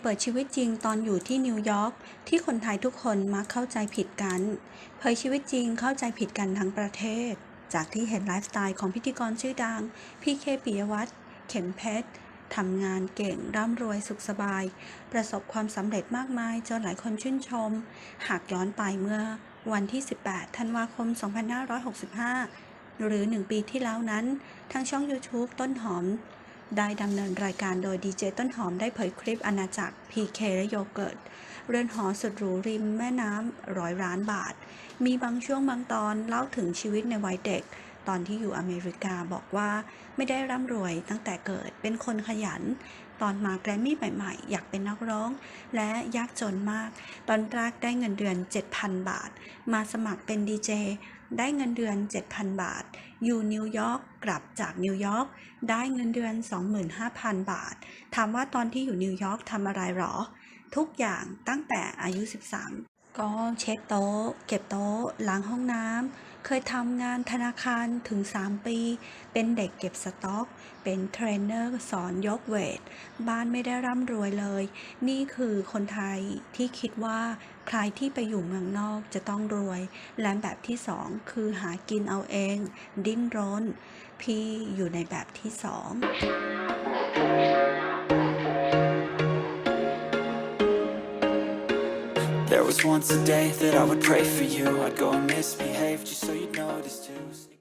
เปิดชีวิตจริงตอนอยู่ที่นิวยอร์กที่คนไทยทุกคนมักเข้าใจผิดกัน เผยชีวิตจริงเข้าใจผิดกันทั้งประเทศ จากที่เห็นไลฟ์สไตล์ของพิธีกรชื่อดัง พี่เคปิยวัฒน์เข็มเพชรทำงานเก่งร่ำรวยสุขสบาย ประสบความสำเร็จมากมายจนหลายคนชื่นชม หากย้อนไปเมื่อวันที่ 18 ธันวาคม 2565 หรือ 1 ปีที่แล้วนั้น ทางช่อง YouTube ต้นหอม ได้ดำเนินรายการโดยดีเจต้นหอมได้เผยคลิปอาณาจักร PK และโยเกิร์ต เรือนหอสุดหรูริมแม่น้ำร้อยล้านบาท มีบางช่วงบางตอนเล่าถึงชีวิตในวัยเด็ก ตอนที่อยู่อเมริกาบอกว่าไม่ได้ร่ำรวยตั้งแต่เกิดเป็นคนขยัน ตอนมาแกรมมี่ใหม่ๆ อยากเป็นนักร้อง และยากจนมาก ตอนแรกได้เงินเดือน 7,000 บาท มาสมัครเป็นดีเจได้เงินเดือน 7,000 บาท อยู่นิวยอร์กกลับจากนิวยอร์กได้เงินเดือน 25,000 บาท ถามว่าตอนที่อยู่นิวยอร์กทำอะไรหรอ ทุกอย่างตั้งแต่อายุ 13 ก็เช็ดโต๊ะ เก็บโต๊ะ ล้างห้องน้ำ เคยทำงานธนาคารถึง 3 ปี เป็นเด็กเก็บสต็อก เป็นเทรนเนอร์สอนยกเวท บ้านไม่ได้ร่ำรวยเลย นี่คือคนไทยที่คิดว่าใครที่ไปอยู่เมืองนอกจะต้องรวย และแบบที่สองคือหากินเอาเอง ดิ้นรน พี่อยู่ในแบบที่สอง There was once a day that I would pray for you. I'd go and misbehave just so you'd notice too.